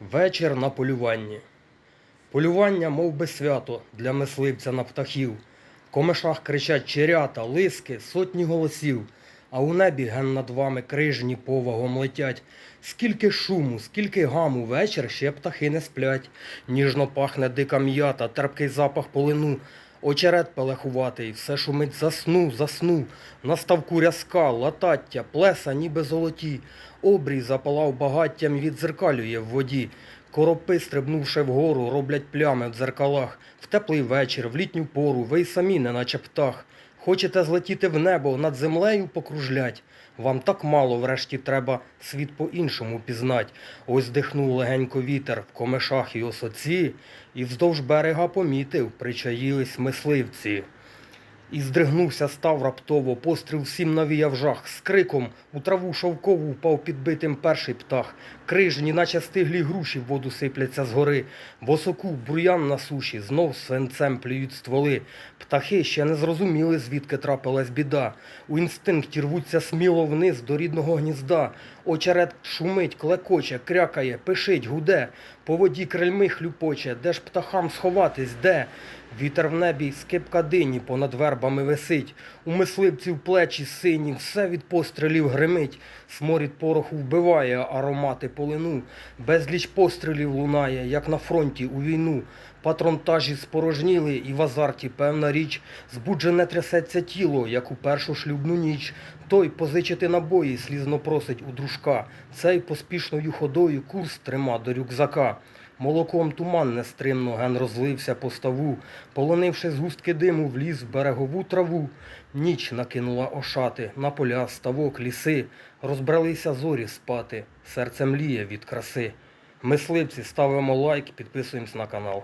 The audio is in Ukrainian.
Вечір на полюванні. Полювання, мов би свято для мисливця на птахів. В комишах кричать черята, лиски, сотні голосів, а у небі ген над вами крижні повагом летять. Скільки шуму, скільки гаму, вечір ще птахи не сплять. Ніжно пахне дика м'ята, терпкий запах полину. Очерет палахуватий, все шумить засну, засну. На ставку рязка, латаття, плеса, ніби золоті. Обрій запалав багаттям відзеркалює в воді. Коропи, стрибнувши вгору, роблять плями в дзеркалах. В теплий вечір, в літню пору, ви й самі, неначе птах. Хочете злетіти в небо, над землею покружлять. Вам так мало врешті треба світ по-іншому пізнать. Ось дихнув легенько вітер в комишах і осоці, і вздовж берега помітив, причаїлись мисливці. І здригнувся, став раптово, постріл всім навіяв жах. З криком у траву шовкову впав підбитим перший птах. Крижні, наче стиглі груші, в воду сипляться згори. Босоку, бур'ян на суші, знов свинцем плюють стволи. Птахи ще не зрозуміли, звідки трапилась біда. У інстинкті рвуться сміло вниз до рідного гнізда. Очерет шумить, клекоче, крякає, пишить, гуде. По воді крильми хлюпоче, де ж птахам сховатись, де? Вітер в небі, скипка дині понад вербами висить. У мисливців плечі сині, все від пострілів гримить. Сморід пороху вбиває, аромати полину. Безліч пострілів лунає, як на фронті у війну. Патронтажі спорожніли, і в азарті певна річ. Збуджене трясеться тіло, як у першу шлюбну ніч. Той позичити набої слізно просить у дружка. Цей поспішною ходою курс трима до рюкзака. Молоком туман нестримно ген розлився по ставу, полонивши з густки диму в ліс в берегову траву. Ніч накинула ошати на поля, ставок, ліси. Розбралися зорі спати, серце мліє від краси. Мисливці ставимо лайк, підписуємось на канал.